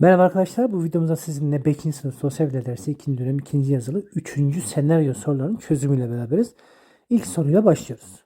Merhaba arkadaşlar. Bu videomuzda sizinle 5. sınıf sosyal bilgiler dersi 2. dönem 2. yazılı 3. senaryo sorularının çözümüyle beraberiz. İlk soruyla başlıyoruz.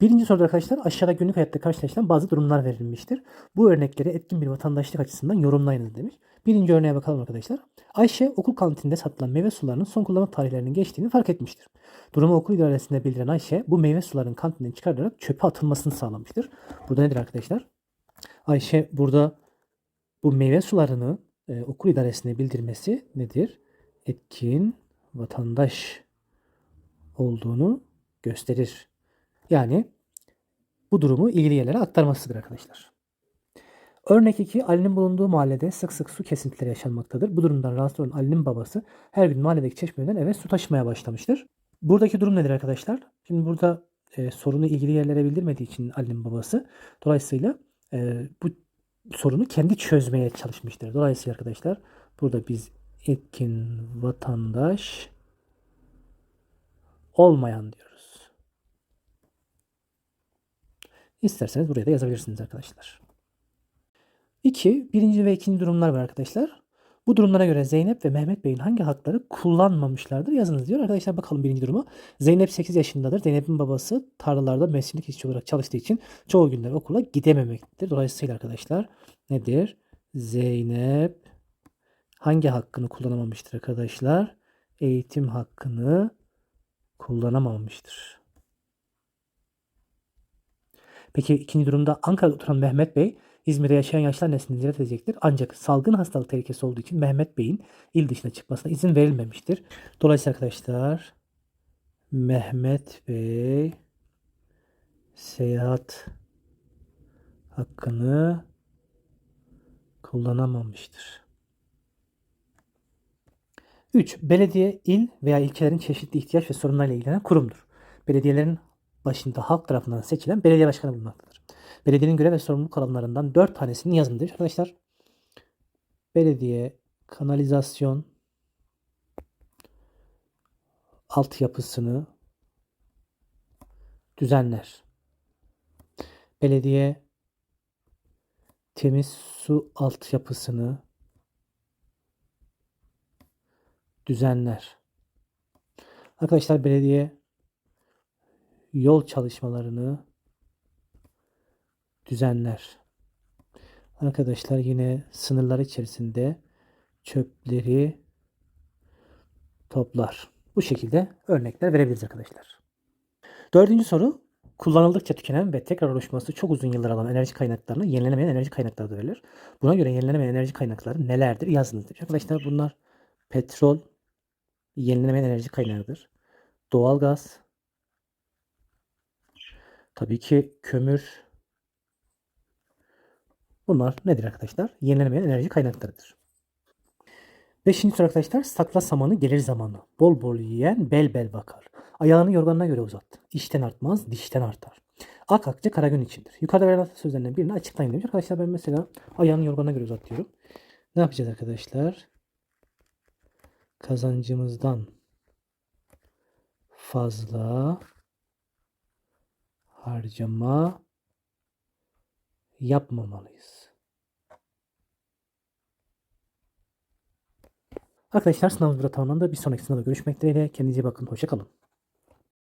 Birinci soruda arkadaşlar aşağıda günlük hayatta karşılaşılan bazı durumlar verilmiştir. Bu örnekleri etkin bir vatandaşlık açısından yorumlayınız demiş. Birinci örneğe bakalım arkadaşlar. Ayşe okul kantininde satılan meyve sularının son kullanma tarihlerinin geçtiğini fark etmiştir. Durumu okul idaresine bildiren Ayşe bu meyve sularının kantinden çıkarılarak çöpe atılmasını sağlamıştır. Burada nedir arkadaşlar? Ayşe burada bu meyve sularını e, okul idaresine bildirmesi nedir? Etkin vatandaş olduğunu gösterir. Yani bu durumu ilgili yerlere aktarmasıdır arkadaşlar. Örnek 2. Ali'nin bulunduğu mahallede sık sık su kesintileri yaşanmaktadır. Bu durumdan rahatsız olan Ali'nin babası her gün mahalledeki çeşmeden eve su taşımaya başlamıştır. Buradaki durum nedir arkadaşlar? Şimdi burada e, sorunu ilgili yerlere bildirmediği için Ali'nin babası dolayısıyla e, bu sorunu kendi çözmeye çalışmıştır. Dolayısıyla arkadaşlar burada biz etkin vatandaş olmayan diyoruz. İsterseniz buraya da yazabilirsiniz arkadaşlar. 2. Birinci ve ikinci durumlar var arkadaşlar. Bu durumlara göre Zeynep ve Mehmet Bey'in hangi hakları kullanmamışlardır yazınız diyor. Arkadaşlar bakalım birinci duruma. Zeynep 8 yaşındadır. Zeynep'in babası tarlalarda mesleğlik işçi olarak çalıştığı için çoğu günler okula gidememektedir. Dolayısıyla arkadaşlar nedir? Zeynep hangi hakkını kullanamamıştır arkadaşlar? Eğitim hakkını kullanamamıştır. Peki ikinci durumda Ankara'da oturan Mehmet Bey İzmir'de yaşayan yaşlı annesini ziyaret edecektir. Ancak salgın hastalık tehlikesi olduğu için Mehmet Bey'in il dışına çıkmasına izin verilmemiştir. Dolayısıyla arkadaşlar Mehmet Bey seyahat hakkını kullanamamıştır. 3. Belediye, il veya ilçelerin çeşitli ihtiyaç ve sorunlarıyla ilgilenen kurumdur. Belediyelerin başında halk tarafından seçilen belediye başkanı bulunmaktadır. Belediyenin görev ve sorumluluk alanlarından 4 tanesini yazın demiş arkadaşlar. Belediye, kanalizasyon, altyapısını düzenler. Belediye temiz su altyapısını düzenler. Arkadaşlar belediye yol çalışmalarını düzenler. Arkadaşlar yine sınırlar içerisinde çöpleri toplar. Bu şekilde örnekler verebiliriz arkadaşlar. Dördüncü soru. Kullanıldıkça tükenen ve tekrar oluşması çok uzun yıllar alan enerji kaynaklarına yenilenemeyen enerji kaynakları da verilir. Buna göre yenilenemeyen enerji kaynakları nelerdir? Yazınız. Arkadaşlar bunlar petrol, yenilenemeyen enerji kaynağıdır. Doğalgaz, tabii ki kömür, Bunlar nedir arkadaşlar? Yenilenemeyen enerji kaynaklarıdır. Beşinci soru arkadaşlar. Sakla samanı gelir zamanı. Bol bol yiyen bel bel bakar. Ayağını yorganına göre uzat. İşten artmaz, dişten artar. Ak akçe kara gün içindir. Yukarıda verilen sözlerinden birini açıklayın demiş. Arkadaşlar ben mesela ayağını yorganına göre uzatıyorum. Ne yapacağız arkadaşlar? Kazancımızdan fazla harcama yapmamalıyız. Arkadaşlar sınavımız burada tamamlandı. Bir sonraki sınavda görüşmek dileğiyle. Kendinize bakın. Hoşçakalın.